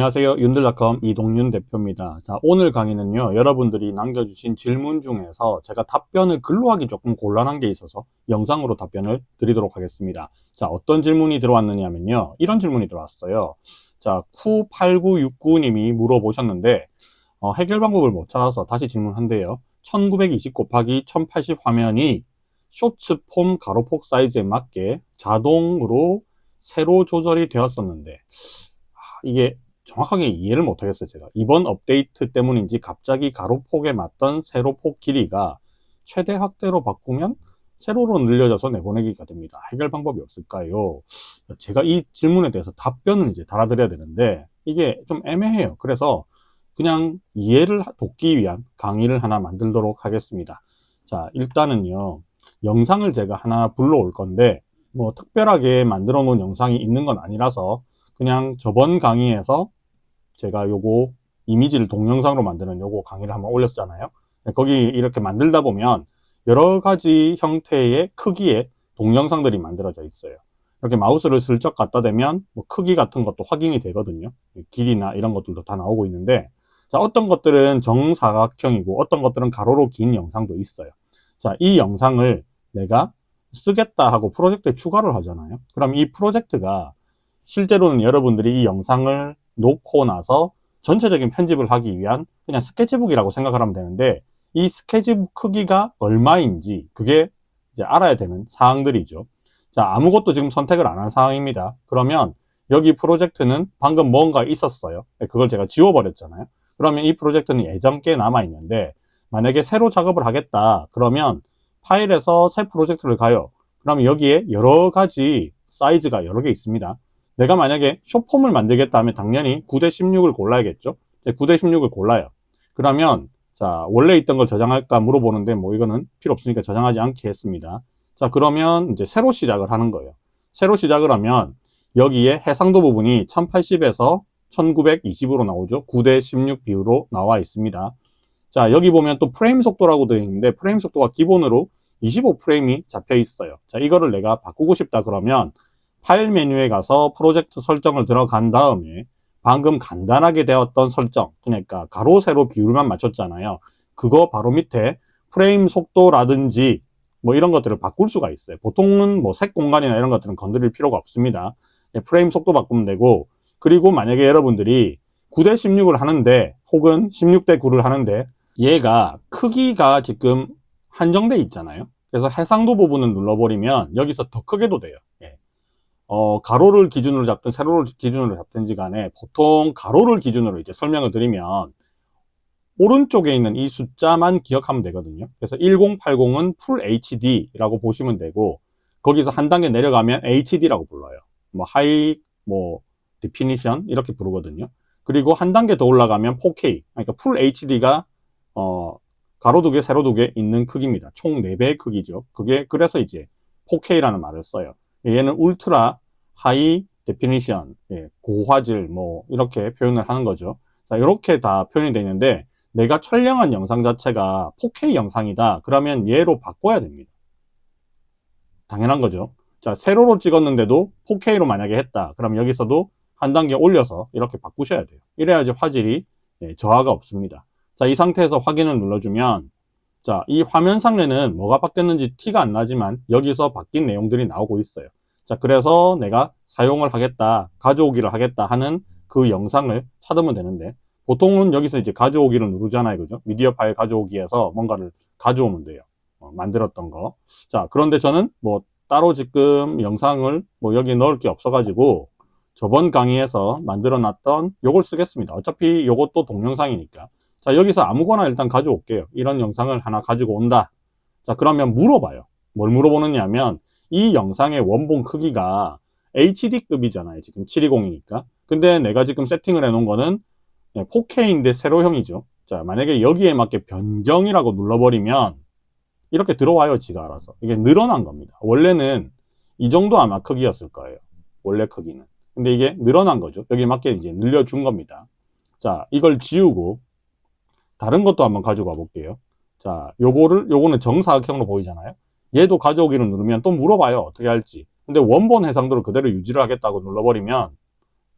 안녕하세요. 윤들닷컴 이동윤 대표입니다. 자, 오늘 강의는요, 여러분들이 남겨주신 질문 중에서 제가 답변을 글로 하기 조금 곤란한 게 있어서 영상으로 답변을 드리도록 하겠습니다. 자, 어떤 질문이 들어왔느냐면요, 이런 질문이 들어왔어요. 자, 쿠8969님이 물어보셨는데, 어, 해결 방법을 못 찾아서 다시 질문한대요. 1920 곱하기 1080 화면이 쇼츠 폼 가로폭 사이즈에 맞게 자동으로 세로 조절이 되었었는데, 아, 이게 정확하게 이해를 못하겠어요, 제가. 이번 업데이트 때문인지 갑자기 가로폭에 맞던 세로폭 길이가 최대 확대로 바꾸면 세로로 늘려져서 내보내기가 됩니다. 해결 방법이 없을까요? 제가 이 질문에 대해서 답변을 이제 달아드려야 되는데, 이게 좀 애매해요. 그래서 그냥 이해를 돕기 위한 강의를 하나 만들도록 하겠습니다. 자, 일단은요, 영상을 제가 하나 불러올 건데, 뭐 특별하게 만들어 놓은 영상이 있는 건 아니라서 그냥 저번 강의에서 제가 요거 이미지를 동영상으로 만드는 요거 강의를 한번 올렸잖아요. 거기 이렇게 만들다 보면 여러 가지 형태의 크기의 동영상들이 만들어져 있어요. 이렇게 마우스를 슬쩍 갖다 대면 뭐 크기 같은 것도 확인이 되거든요. 길이나 이런 것들도 다 나오고 있는데 자, 어떤 것들은 정사각형이고 어떤 것들은 가로로 긴 영상도 있어요. 자, 이 영상을 내가 쓰겠다 하고 프로젝트에 추가를 하잖아요. 그럼 이 프로젝트가 실제로는 여러분들이 이 영상을 놓고 나서 전체적인 편집을 하기 위한 그냥 스케치북이라고 생각을 하면 되는데 이 스케치북 크기가 얼마인지 그게 이제 알아야 되는 사항들이죠. 자, 아무것도 지금 선택을 안 한 상황입니다. 그러면 여기 프로젝트는 방금 뭔가 있었어요. 그걸 제가 지워버렸잖아요. 그러면 이 프로젝트는 예전께 남아있는데 만약에 새로 작업을 하겠다. 그러면 파일에서 새 프로젝트를 가요. 그럼 여기에 여러 가지 사이즈가 여러 개 있습니다. 내가 만약에 쇼폼을 만들겠다 하면 당연히 9대 16을 골라야겠죠. 9대 16을 골라요. 그러면 자 원래 있던 걸 저장할까 물어보는데 뭐 이거는 필요 없으니까 저장하지 않게 했습니다. 자 그러면 이제 새로 시작을 하는 거예요. 새로 시작을 하면 여기에 해상도 부분이 1080에서 1920으로 나오죠. 9대 16 비율로 나와 있습니다. 자, 여기 보면 또 프레임 속도라고 되어 있는데 프레임 속도가 기본으로 25프레임이 잡혀 있어요. 자, 이거를 내가 바꾸고 싶다 그러면 파일 메뉴에 가서 프로젝트 설정을 들어간 다음에 방금 간단하게 되었던 설정, 그러니까 가로, 세로 비율만 맞췄잖아요. 그거 바로 밑에 프레임 속도라든지 뭐 이런 것들을 바꿀 수가 있어요. 보통은 뭐 색 공간이나 이런 것들은 건드릴 필요가 없습니다. 예, 프레임 속도 바꾸면 되고, 그리고 만약에 여러분들이 9대 16을 하는데, 혹은 16대 9를 하는데, 얘가 크기가 지금 한정돼 있잖아요. 그래서 해상도 부분을 눌러버리면 여기서 더 크게도 돼요. 예. 어, 가로를 기준으로 잡든 세로를 기준으로 잡든지 간에 보통 가로를 기준으로 이제 설명을 드리면 오른쪽에 있는 이 숫자만 기억하면 되거든요. 그래서 1080은 풀 HD라고 보시면 되고 거기서 한 단계 내려가면 HD라고 불러요. 뭐 하이 뭐 디피니션 이렇게 부르거든요. 그리고 한 단계 더 올라가면 4K 그러니까 풀 HD가 어 가로 두 개, 세로 두 개 있는 크기입니다. 총 4배의 크기죠. 그게 그래서 이제 4K라는 말을 써요. 얘는 울트라 하이 데피니션, 예, 고화질 뭐 이렇게 표현을 하는 거죠. 자, 이렇게 다 표현이 되어 있는데 내가 촬영한 영상 자체가 4K 영상이다. 그러면 얘로 바꿔야 됩니다. 당연한 거죠. 자, 세로로 찍었는데도 4K로 만약에 했다. 그럼 여기서도 한 단계 올려서 이렇게 바꾸셔야 돼요. 이래야지 화질이 예, 저하가 없습니다. 자, 이 상태에서 확인을 눌러주면 자, 이 화면 상에는 뭐가 바뀌었는지 티가 안 나지만 여기서 바뀐 내용들이 나오고 있어요. 자, 그래서 내가 사용을 하겠다, 가져오기를 하겠다 하는 그 영상을 찾으면 되는데 보통은 여기서 이제 가져오기를 누르잖아요. 그죠? 미디어 파일 가져오기에서 뭔가를 가져오면 돼요. 어, 만들었던 거. 자, 그런데 저는 뭐 따로 지금 영상을 뭐 여기 넣을 게 없어가지고 저번 강의에서 만들어 놨던 요걸 쓰겠습니다. 어차피 요것도 동영상이니까. 자, 여기서 아무거나 일단 가져올게요. 이런 영상을 하나 가지고 온다. 자, 그러면 물어봐요. 뭘 물어보느냐 하면 이 영상의 원본 크기가 HD급이잖아요. 지금 720이니까. 근데 내가 지금 세팅을 해 놓은 거는 4K인데 세로형이죠. 자, 만약에 여기에 맞게 변경이라고 눌러버리면 이렇게 들어와요. 지가 알아서. 이게 늘어난 겁니다. 원래는 이 정도 아마 크기였을 거예요. 원래 크기는. 근데 이게 늘어난 거죠. 여기에 맞게 이제 늘려준 겁니다. 자, 이걸 지우고 다른 것도 한번 가지고 와볼게요. 자, 요거를, 요거는 정사각형으로 보이잖아요. 얘도 가져오기를 누르면 또 물어봐요. 어떻게 할지. 근데 원본 해상도를 그대로 유지를 하겠다고 눌러버리면,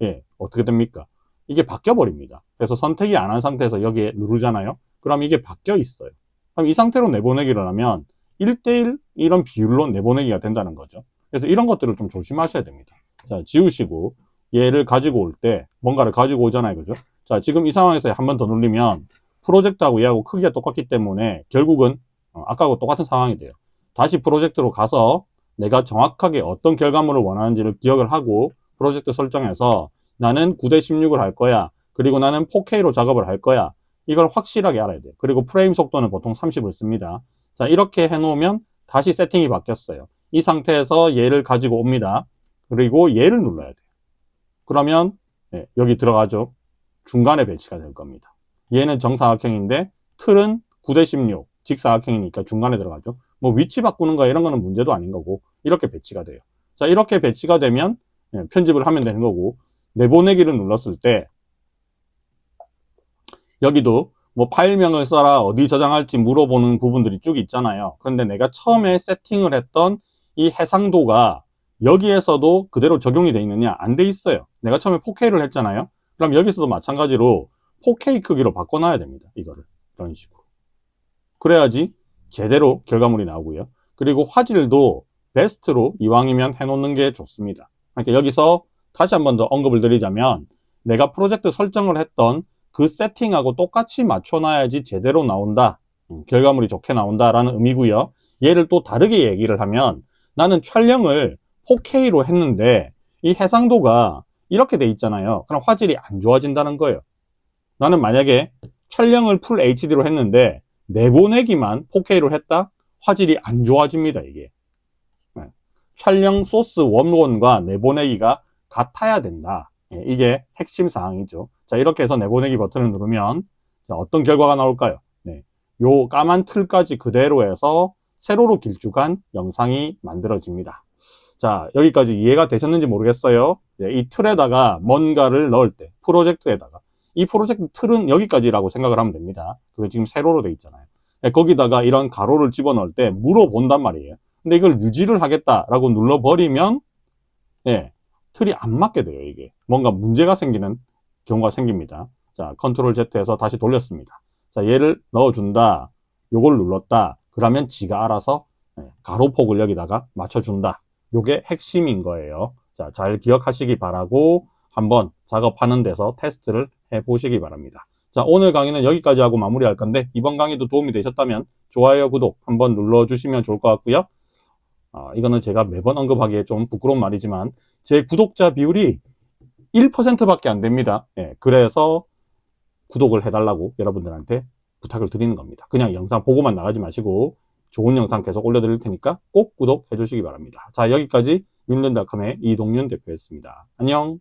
예, 어떻게 됩니까? 이게 바뀌어 버립니다. 그래서 선택이 안 한 상태에서 여기에 누르잖아요. 그럼 이게 바뀌어 있어요. 그럼 이 상태로 내보내기를 하면 1대1 이런 비율로 내보내기가 된다는 거죠. 그래서 이런 것들을 좀 조심하셔야 됩니다. 자, 지우시고 얘를 가지고 올 때 뭔가를 가지고 오잖아요. 그죠? 자, 지금 이 상황에서 한 번 더 눌리면 프로젝트하고 얘하고 크기가 똑같기 때문에 결국은 어, 아까하고 똑같은 상황이 돼요. 다시 프로젝트로 가서 내가 정확하게 어떤 결과물을 원하는지를 기억을 하고 프로젝트 설정해서 나는 9대 16을 할 거야. 그리고 나는 4K로 작업을 할 거야. 이걸 확실하게 알아야 돼요. 그리고 프레임 속도는 보통 30을 씁니다. 자, 이렇게 해놓으면 다시 세팅이 바뀌었어요. 이 상태에서 얘를 가지고 옵니다. 그리고 얘를 눌러야 돼요. 그러면 네, 여기 들어가죠. 중간에 배치가 될 겁니다. 얘는 정사각형인데 틀은 9대 16 직사각형이니까 중간에 들어가죠. 뭐 위치 바꾸는 거 이런 거는 문제도 아닌 거고 이렇게 배치가 돼요. 자 이렇게 배치가 되면 예, 편집을 하면 되는 거고 내보내기를 눌렀을 때 여기도 뭐 파일명을 써라 어디 저장할지 물어보는 부분들이 쭉 있잖아요. 그런데 내가 처음에 세팅을 했던 이 해상도가 여기에서도 그대로 적용이 돼 있느냐 안 돼 있어요. 내가 처음에 4K를 했잖아요. 그럼 여기서도 마찬가지로 4K 크기로 바꿔놔야 됩니다. 이거를 이런 식으로. 그래야지 제대로 결과물이 나오고요. 그리고 화질도 베스트로 이왕이면 해놓는 게 좋습니다. 그러니까 여기서 다시 한 번 더 언급을 드리자면 내가 프로젝트 설정을 했던 그 세팅하고 똑같이 맞춰놔야지 제대로 나온다. 음, 결과물이 좋게 나온다라는 의미고요. 얘를 또 다르게 얘기를 하면 나는 촬영을 4K로 했는데 이 해상도가 이렇게 돼 있잖아요. 그럼 화질이 안 좋아진다는 거예요. 나는 만약에 촬영을 풀 HD로 했는데 내보내기만 4K로 했다? 화질이 안 좋아집니다, 이게. 네. 촬영 소스 원본과 내보내기가 같아야 된다. 예, 이게 핵심 사항이죠. 자, 이렇게 해서 내보내기 버튼을 누르면 자, 어떤 결과가 나올까요? 네. 요 까만 틀까지 그대로 해서 세로로 길쭉한 영상이 만들어집니다. 자, 여기까지 이해가 되셨는지 모르겠어요. 네, 이 틀에다가 뭔가를 넣을 때, 프로젝트에다가. 이 프로젝트 틀은 여기까지라고 생각을 하면 됩니다. 그게 지금 세로로 돼 있잖아요. 네, 거기다가 이런 가로를 집어넣을 때 물어본단 말이에요. 근데 이걸 유지를 하겠다라고 눌러버리면, 예, 틀이 안 맞게 돼요, 이게. 뭔가 문제가 생기는 경우가 생깁니다. 자, 컨트롤 Z에서 다시 돌렸습니다. 자, 얘를 넣어준다. 요걸 눌렀다. 그러면 지가 알아서 예, 가로폭을 여기다가 맞춰준다. 요게 핵심인 거예요. 자, 잘 기억하시기 바라고 한번 작업하는 데서 테스트를 해 보시기 바랍니다. 자, 오늘 강의는 여기까지 하고 마무리할 건데 이번 강의도 도움이 되셨다면 좋아요, 구독 한번 눌러주시면 좋을 것 같고요. 아, 이거는 제가 매번 언급하기에 좀 부끄러운 말이지만 제 구독자 비율이 1%밖에 안 됩니다. 예, 그래서 구독을 해달라고 여러분들한테 부탁을 드리는 겁니다. 그냥 영상 보고만 나가지 마시고 좋은 영상 계속 올려드릴 테니까 꼭 구독해 주시기 바랍니다. 자, 여기까지 윤련닷컴의 이동윤 대표였습니다. 안녕!